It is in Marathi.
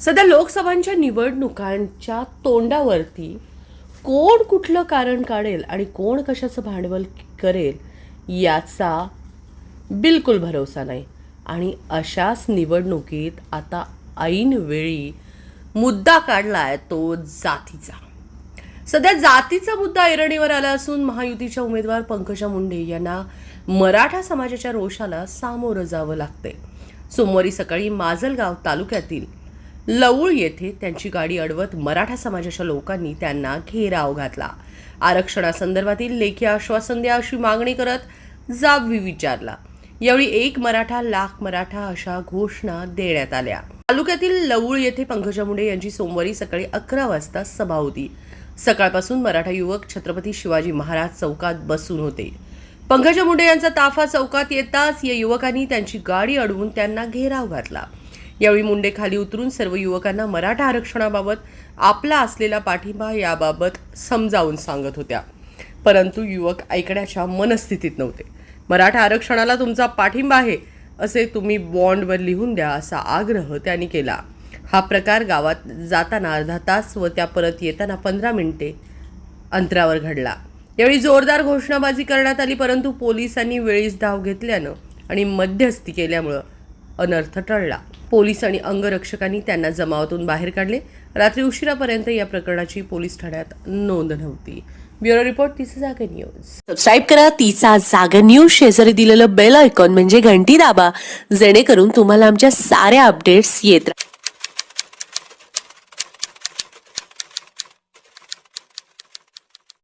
सध्या लोकसभांच्या निवडणुकांच्या तोंडावरती कोण कुठलं कारण काढेल आणि कोण कशाचं भांडवल करेल याचा बिलकुल भरोसा नाही. आणि अशाच निवडणुकीत आता ऐनवेळी मुद्दा काढला आहे तो जातीचा. सध्या जातीचा मुद्दा ऐरणीवर आला असून महायुतीच्या उमेदवार पंकजा मुंडे यांना मराठा समाजाच्या रोषाला सामोरं जावं लागतंय. सोमवारी सकाळी माजलगाव तालुक्यातील लवूळ येथे त्यांची गाडी अडवत मराठा समाजाच्या लोकांनी त्यांना घेराव घातला. आरक्षणासंदर्भातील लेखी आश्वासन द्या अशी मागणी करत जाबवी विचारला. यावेळी एक मराठा लाख मराठा अशा घोषणा देण्यात आल्या. तालुक्यातील लवूळ येथे पंकजा मुंडे यांची सोमवारी सकाळी अकरा वाजता सभा होती. सकाळपासून मराठा युवक छत्रपती शिवाजी महाराज चौकात बसून होते. पंकजा मुंडे यांचा ताफा चौकात येताच या युवकांनी त्यांची गाडी अडवून त्यांना घेराव घातला. यावेळी मुंडे खाली उतरून सर्व युवकांना मराठा आरक्षणाबाबत आपला असलेला पाठिंबा याबाबत समजावून सांगत होत्या. परंतु युवक ऐकण्याच्या मनस्थितीत नव्हते. मराठा आरक्षणाला तुमचा पाठिंबा आहे असे तुम्ही बॉन्डवर लिहून द्या असा आग्रह त्यांनी केला. हा प्रकार गावात जाताना अर्धा तास व त्या परत येताना पंधरा मिनिटे अंतरावर घडला. यावेळी जोरदार घोषणाबाजी करण्यात आली परंतु पोलिसांनी वेळीच धाव घेतल्यानं आणि मध्यस्थी केल्यामुळं अनर्थ टळला. पोलीस आणि अंगरक्षकांनी त्यांना जमावातून बाहेर काढले. रात्री उशिरापर्यंत या प्रकरणाची पोलीस ठाण्यात नोंद नव्हती. ब्युरो रिपोर्ट तिचा जागे न्यूज. सबस्क्राईब करा तिचा जागा न्यूज. शेजारी दिलेलं बेल आयकॉन म्हणजे घंटी दाबा. जेणेकरून तुम्हाला आमच्या साऱ्या अपडेट्स येत राहतात